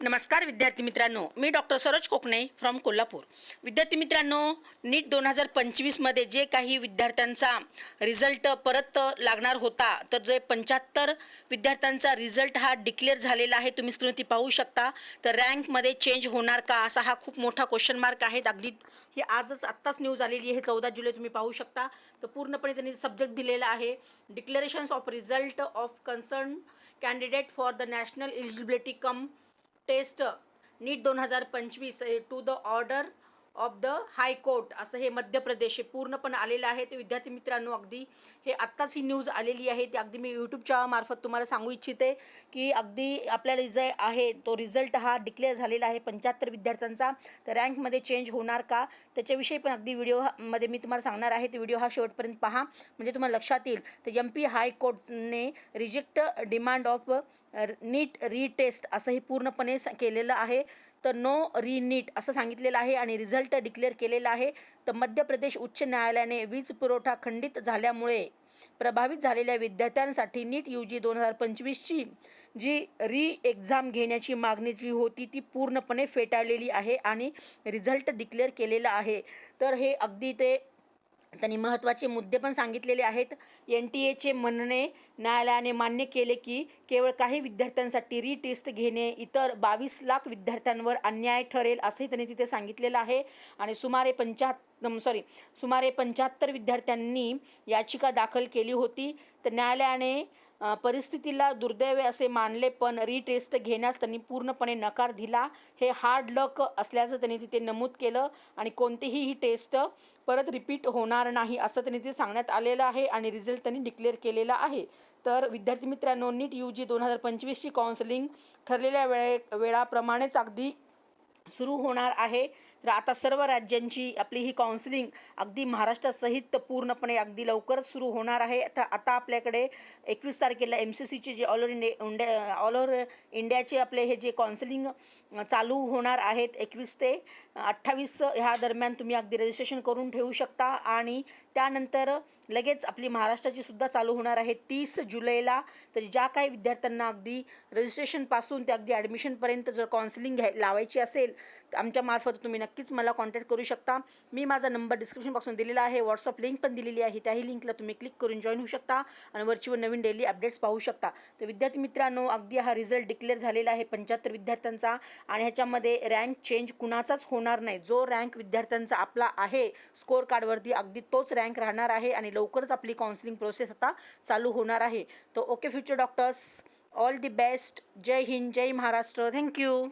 नमस्कार विद्यार्थी मित्रांनो. मी डॉक्टर सरोज कोकणे फ्रॉम कोल्हापूर. विद्यार्थी मित्रांनो नीट दोन हजार पंचवीसमध्ये जे काही विद्यार्थ्यांचा रिझल्ट परत लागणार होता तर जे पंच्याहत्तर विद्यार्थ्यांचा रिझल्ट हा डिक्लेअर झालेला आहे तुम्ही स्क्रीनवरती पाहू शकता. तर रँकमध्ये चेंज होणार का असा हा खूप मोठा क्वेश्चन मार्क आहे. अगदी ही आजच आत्ताच न्यूज आलेली आहे चौदा जुलै तुम्ही पाहू शकता. तर पूर्णपणे त्यांनी सब्जेक्ट दिलेला आहे. Declarations of result of concern candidate for the national eligibility cum test NEET दोन हजार पंचवीस to the order of the high court असं हे मध्य प्रदेश हे पूर्णपणे आलेलं आहे. ते विद्यार्थी मित्रांनो अगदी हे आत्ताच ही न्यूज आलेली आहे. ती अगदी मी यूट्यूबच्या मार्फत तुम्हाला सांगू इच्छिते की अगदी आपल्याला जे आहे तो रिझल्ट हा डिक्लेअर झालेला आहे पंच्याहत्तर विद्यार्थ्यांचा. तर रँकमध्ये चेंज होणार का? त्याच्याविषयी पण अगदी व्हिडिओमध्ये मी तुम्हाला सांगणार आहे. ते व्हिडिओ हा शेवटपर्यंत पहा. म्हणजे तुम्हाला लक्षात येईल. तर M P हायकोर्टने reject demand of NEET retest असं हे पूर्णपणे स- केलेलं आहे. तर नो री नीट असं सांगितलेलं आहे आणि रिझल्ट डिक्लेअर केलेला आहे. तर मध्य प्रदेश उच्च न्यायालयाने वीज पुरवठा खंडित झाल्यामुळे प्रभावित झालेल्या विद्यार्थ्यांसाठी नीट यू जी दोन हजार पंचवीसची जी री एक्झाम घेण्याची मागणी जी होती ती पूर्णपणे फेटाळलेली आहे आणि रिझल्ट डिक्लेअर केलेला आहे. तर हे अगदी ते त्यांनी महत्त्वाचे मुद्दे पण सांगितलेले आहेत. एन टी एचे म्हणणे न्यायालयाने मान्य केले की केवळ काही विद्यार्थ्यांसाठी रीटेस्ट घेणे इतर बावीस लाख विद्यार्थ्यांवर अन्याय ठरेल असंही त्यांनी तिथे सांगितलेलं आहे. आणि सुमारे पंच्याहत्तर सॉरी सुमारे पंच्याहत्तर विद्यार्थ्यांनी याचिका दाखल केली होती. तर न्यायालयाने परिस्थितीला दुर्दैव असे मानले पण रीटेस्ट घेण्यास त्यांनी पूर्णपणे नकार दिला. हे हार्ड लक असल्याचं त्यांनी तिथे नमूद केलं आणि कोणतीही ही टेस्ट परत रिपीट होणार नाही असं त्यांनी तिथे सांगण्यात आलेलं आहे आणि रिझल्ट त्यांनी डिक्लेअर केलेला आहे. तर विद्यार्थी मित्रांनो नीट यू जी दोन हजार पंचवीसची काउन्सिलिंग ठरलेल्या वेळे वेळाप्रमाणेच अगदी सुरू होणार आहे. आता सर्व राज्यांची आपली ही काउन्सिलिंग अगदी महाराष्ट्रासहित पूर्णपणे अगदी लवकरच सुरू होणार आहे. तर आता आपल्याकडे एकवीस तारखेला एम सी सीचे जे all over India India all over इंडियाचे आपले हे जे काउन्सिलिंग चालू होणार आहेत एकवीस ते अठ्ठावीस ह्या दरम्यान तुम्ही अगदी रजिस्ट्रेशन करून ठेवू शकता. आणि त्यानंतर लगेच आपली महाराष्ट्राची सुद्धा चालू होणार आहे तीस जुलैला. तर ज्या काही विद्यार्थ्यांना अगदी रजिस्ट्रेशनपासून ते अगदी ॲडमिशनपर्यंत जर काउन्सिलिंग घ्याय लावायची असेल तर आमच्यामार्फत तुम्ही नक्की नक्कीच मला कॉन्टॅक्ट करू शकता. मी माझा नंबर डिस्क्रिप्शन बॉक्समध्ये दिलेला आहे. व्हॉट्सअप लिंक पण दिलेली आहे. त्याही लिंकला तुम्ही क्लिक करून जॉईन होऊ शकता आणि वरचीवर नवीन डेली अपडेट्स पाहू शकता. तर विद्यार्थी मित्रांनो अगदी हा रिझल्ट डिक्लेअर झालेला आहे पंच्याहत्तर विद्यार्थ्यांचा आणि ह्याच्यामध्ये रँक चेंज कुणाचाच होणार नाही. जो रँक विद्यार्थ्यांचा आपला आहे स्कोअर कार्डवरती अगदी तोच रँक राहणार आहे आणि लवकरच आपली काउन्सिलिंग प्रोसेस आता चालू होणार आहे. तर okay future doctors all the best Jai Hind Jai Maharashtra. Thank you